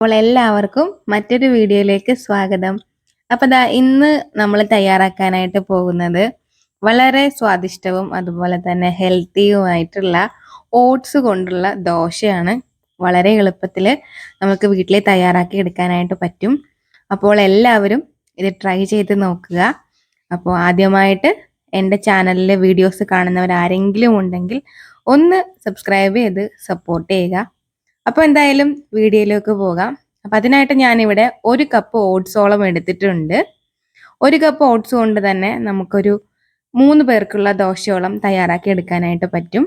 അപ്പോൾ എല്ലാവർക്കും മറ്റൊരു വീഡിയോയിലേക്ക് സ്വാഗതം. അപ്പൊ ദാ ഇന്ന് നമ്മൾ തയ്യാറാക്കാനായിട്ട് പോകുന്നത് വളരെ സ്വാദിഷ്ടവും അതുപോലെ തന്നെ ഹെൽത്തിയുമായിട്ടുള്ള ഓട്സ് കൊണ്ടുള്ള ദോശയാണ്. വളരെ എളുപ്പത്തിൽ നമുക്ക് വീട്ടിൽ തയ്യാറാക്കി എടുക്കാനായിട്ട് പറ്റും. അപ്പോൾ എല്ലാവരും ഇത് ട്രൈ ചെയ്ത് നോക്കുക. അപ്പോൾ ആദ്യമായിട്ട് എന്റെ ചാനലിലെ വീഡിയോസ് കാണുന്നവർ ആരെങ്കിലും ഉണ്ടെങ്കിൽ ഒന്ന് സബ്സ്ക്രൈബ് ചെയ്ത് സപ്പോർട്ട് ചെയ്യുക. അപ്പോൾ എന്തായാലും വീഡിയോയിലേക്ക് പോകാം. അപ്പം അതിനായിട്ട് ഞാനിവിടെ ഒരു കപ്പ് ഓട്സോളം എടുത്തിട്ടുണ്ട്. ഒരു കപ്പ് ഓട്സ് കൊണ്ട് തന്നെ നമുക്കൊരു മൂന്ന് പേർക്കുള്ള ദോശയോളം തയ്യാറാക്കി എടുക്കാനായിട്ട് പറ്റും.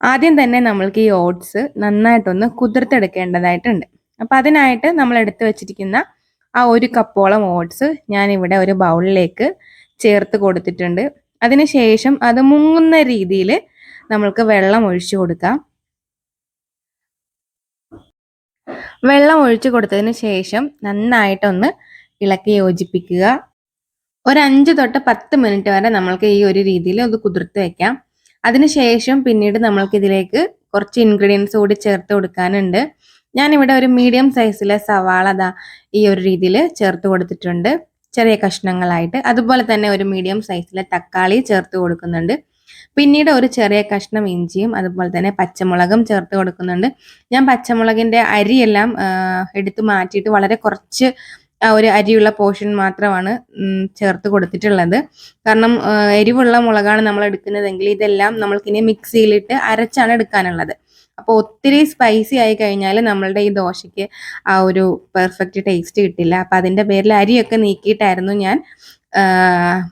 ആദ്യം തന്നെ നമ്മൾക്ക് ഈ ഓട്സ് നന്നായിട്ടൊന്ന് കുതിർത്തെടുക്കേണ്ടതായിട്ടുണ്ട്. അപ്പം അതിനായിട്ട് നമ്മൾ എടുത്തു വെച്ചിരിക്കുന്ന ആ ഒരു കപ്പോളം ഓട്സ് ഞാനിവിടെ ഒരു ബൗളിലേക്ക് ചേർത്ത് കൊടുത്തിട്ടുണ്ട്. അതിനുശേഷം അത് മുങ്ങുന്ന രീതിയിൽ നമ്മൾക്ക് വെള്ളം ഒഴിച്ചു കൊടുക്കാം. വെള്ളം ഒഴിച്ചു കൊടുത്തതിന് ശേഷം നന്നായിട്ടൊന്ന് ഇളക്കി യോജിപ്പിക്കുക. ഒരു അഞ്ച് തൊട്ട് പത്ത് മിനിറ്റ് വരെ നമ്മൾക്ക് ഈ ഒരു രീതിയിൽ ഒന്ന് കുതിർത്ത് വെക്കാം. അതിനുശേഷം പിന്നീട് നമ്മൾക്ക് ഇതിലേക്ക് കുറച്ച് ഇൻഗ്രീഡിയൻസ് കൂടി ചേർത്ത് കൊടുക്കാനുണ്ട്. ഞാനിവിടെ ഒരു മീഡിയം സൈസിലെ സവാള അതാ ഈ ഒരു രീതിയിൽ ചേർത്ത് കൊടുത്തിട്ടുണ്ട്. ചെറിയ കഷ്ണങ്ങളായിട്ട്. അതുപോലെ തന്നെ ഒരു മീഡിയം സൈസിലെ തക്കാളി ചേർത്ത് കൊടുക്കുന്നുണ്ട്. പിന്നീട് ഒരു ചെറിയ കഷ്ണം ഇഞ്ചിയും അതുപോലെ തന്നെ പച്ചമുളകും ചേർത്ത് കൊടുക്കുന്നുണ്ട്. ഞാൻ പച്ചമുളകിന്റെ അരിയെല്ലാം എടുത്തു മാറ്റിയിട്ട് വളരെ കുറച്ച് ആ ഒരു അരിയുള്ള പോർഷൻ മാത്രമാണ് ചേർത്ത് കൊടുത്തിട്ടുള്ളത്. കാരണം എരിവുള്ള മുളകാണ് നമ്മൾ എടുക്കുന്നതെങ്കിൽ ഇതെല്ലാം നമ്മൾക്കിനി മിക്സിയിലിട്ട് അരച്ചാണ് എടുക്കാനുള്ളത്. അപ്പോൾ ഒത്തിരി സ്പൈസി ആയി കഴിഞ്ഞാൽ നമ്മളുടെ ഈ ദോശയ്ക്ക് ആ ഒരു പെർഫെക്റ്റ് ടേസ്റ്റ് കിട്ടില്ല. അപ്പം അതിന്റെ പേരിൽ അരിയൊക്കെ നീക്കിയിട്ടായിരുന്നു ഞാൻ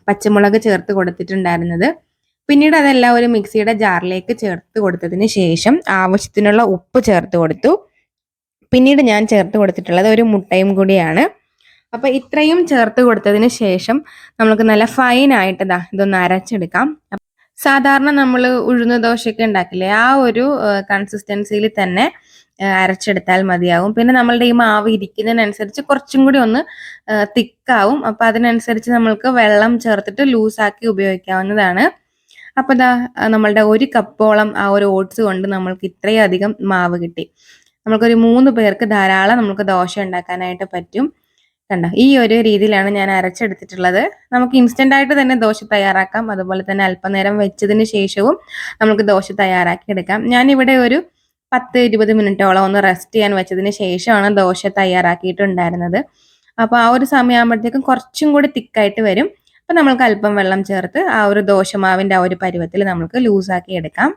പച്ചമുളക് ചേർത്ത് കൊടുത്തിട്ടുണ്ടായിരുന്നത്. പിന്നീട് അതെല്ലാം ഒരു മിക്സിയുടെ ജാറിലേക്ക് ചേർത്ത് കൊടുത്തതിന് ശേഷം ആവശ്യത്തിനുള്ള ഉപ്പ് ചേർത്ത് കൊടുത്തു. പിന്നീട് ഞാൻ ചേർത്ത് കൊടുത്തിട്ടുള്ളത് ഒരു മുട്ടയും കൂടിയാണ്. അപ്പൊ ഇത്രയും ചേർത്ത് കൊടുത്തതിന് ശേഷം നമുക്ക് നല്ല ഫൈൻ ആയിട്ട് ഇതാ ഇതൊന്ന് അരച്ചെടുക്കാം. സാധാരണ നമ്മൾ ഉഴുന്ന ദോശയൊക്കെ ഉണ്ടാക്കില്ലേ ആ ഒരു കൺസിസ്റ്റൻസിയിൽ തന്നെ അരച്ചെടുത്താൽ മതിയാവും. പിന്നെ നമ്മളുടെ ഈ മാവ് ഇരിക്കുന്നതിനനുസരിച്ച് കുറച്ചും കൂടി ഒന്ന് തിക്കാവും അപ്പൊ അതിനനുസരിച്ച് നമ്മൾക്ക് വെള്ളം ചേർത്തിട്ട് ലൂസാക്കി ഉപയോഗിക്കാവുന്നതാണ്. അപ്പൊ ഇതാ നമ്മളുടെ ഒരു കപ്പോളം ആ ഒരു ഓട്സ് കൊണ്ട് നമ്മൾക്ക് ഇത്രയധികം മാവ് കിട്ടി. നമ്മൾക്കൊരു മൂന്ന് പേർക്ക് ധാരാളം നമുക്ക് ദോശ ഉണ്ടാക്കാനായിട്ട് പറ്റും. കണ്ടോ? ഈ ഒരു രീതിയിലാണ് ഞാൻ അരച്ചെടുത്തിട്ടുള്ളത്. നമുക്ക് ഇൻസ്റ്റന്റ് ആയിട്ട് തന്നെ ദോശ തയ്യാറാക്കാം. അതുപോലെ തന്നെ അല്പനേരം വെച്ചതിന് ശേഷവും നമുക്ക് ദോശ തയ്യാറാക്കി എടുക്കാം ഞാൻ ഇവിടെ ഒരു പത്ത് ഇരുപത് മിനിറ്റോളം ഒന്ന് റെസ്റ്റ് ചെയ്യാൻ വെച്ചതിന് ശേഷമാണ് ദോശ തയ്യാറാക്കിയിട്ടുണ്ടായിരുന്നത്. അപ്പോൾ ആ ഒരു സമയമാകുമ്പോഴത്തേക്കും കുറച്ചും കൂടി തിക്കായിട്ട് വരും. അപ്പം നമ്മൾക്ക് അല്പം വെള്ളം ചേർത്ത് ആ ഒരു ദോശമാവിന്റെ ആ ഒരു പരുവത്തിൽ നമുക്ക് ലൂസാക്കി എടുക്കാം.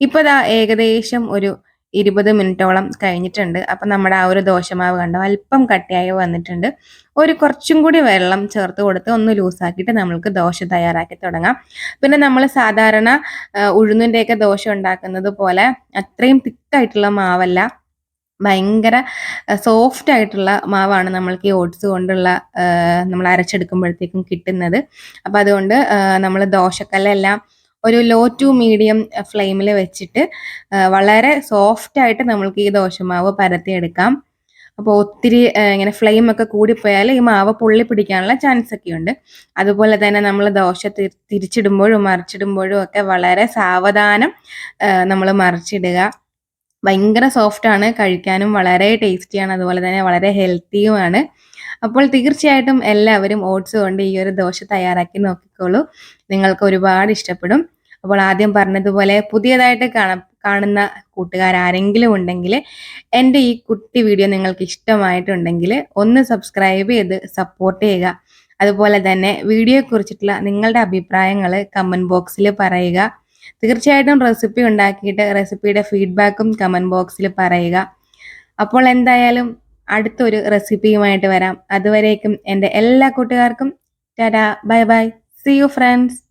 ഇപ്പോൾ ഇതാ ഏകദേശം ഒരു ഇരുപത് മിനിറ്റോളം കഴിഞ്ഞിട്ടുണ്ട്. അപ്പം നമ്മുടെ ആ ഒരു ദോശമാവ് കണ്ടോ അല്പം കട്ടിയായി വന്നിട്ടുണ്ട്. ഒരു കുറച്ചും കൂടി വെള്ളം ചേർത്ത് കൊടുത്ത് ഒന്ന് ലൂസാക്കിയിട്ട് നമ്മൾക്ക് ദോശ തയ്യാറാക്കി തുടങ്ങാം. പിന്നെ നമ്മൾ സാധാരണ ഉഴുന്നിന്റെയൊക്കെ ദോശ ഉണ്ടാക്കുന്നത് പോലെ അത്രയും തിക്കായിട്ടുള്ള മാവല്ല. ഭയങ്കര സോഫ്റ്റ് ആയിട്ടുള്ള മാവാണ് നമ്മൾക്ക് ഈ ഓട്സ് കൊണ്ടുള്ള നമ്മൾ അരച്ചെടുക്കുമ്പോഴത്തേക്കും കിട്ടുന്നത്. അപ്പം അതുകൊണ്ട് നമ്മൾ ദോശക്കല്ലെല്ലാം ഒരു ലോ ടു മീഡിയം ഫ്ലെയിമിൽ വെച്ചിട്ട് വളരെ സോഫ്റ്റ് ആയിട്ട് നമ്മൾക്ക് ഈ ദോശമാവ് പരത്തിയെടുക്കാം. അപ്പോൾ ഒത്തിരി ഇങ്ങനെ ഫ്ലെയിം ഒക്കെ കൂടിപ്പോയാൽ ഈ മാവ് പൊള്ളി പിടിക്കാനുള്ള ചാൻസ് ഒക്കെ ഉണ്ട് അതുപോലെ തന്നെ നമ്മൾ ദോശ തിരിച്ചിടുമ്പോഴും മറിച്ചിടുമ്പോഴും ഒക്കെ വളരെ സാവധാനം നമ്മൾ മറിച്ചിടുക. ഭയങ്കര സോഫ്റ്റ് ആണ് കഴിക്കാനും വളരെ ടേസ്റ്റിയാണ് അതുപോലെ തന്നെ വളരെ ഹെൽത്തിയുമാണ് അപ്പോൾ തീർച്ചയായിട്ടും എല്ലാവരും ഓട്സ് കൊണ്ട് ഈ ഒരു ദോശ തയ്യാറാക്കി നോക്കിക്കോളൂ. നിങ്ങൾക്ക് ഒരുപാട് ഇഷ്ടപ്പെടും. അപ്പോൾ ആദ്യം പറഞ്ഞതുപോലെ പുതിയതായിട്ട് കാണ കാണുന്ന കൂട്ടുകാർ ആരെങ്കിലും ഉണ്ടെങ്കിൽ എന്റെ ഈ കുട്ടി വീഡിയോ നിങ്ങൾക്ക് ഇഷ്ടമായിട്ടുണ്ടെങ്കിൽ ഒന്ന് സബ്സ്ക്രൈബ് ചെയ്ത് സപ്പോർട്ട് ചെയ്യുക. അതുപോലെ തന്നെ വീഡിയോയെക്കുറിച്ചിട്ടുള്ള നിങ്ങളുടെ അഭിപ്രായങ്ങൾ കമന്റ് ബോക്സിൽ പറയുക. തീർച്ചയായിട്ടും റെസിപ്പി ഉണ്ടാക്കിയിട്ട് റെസിപ്പിയുടെ ഫീഡ്ബാക്കും കമന്റ് ബോക്സിൽ പറയുക. അപ്പോൾ എന്തായാലും അടുത്തൊരു റെസിപ്പിയുമായിട്ട് വരാം. അതുവരേക്കും എന്റെ എല്ലാ കൂട്ടുകാർക്കും tata bye bye. See you friends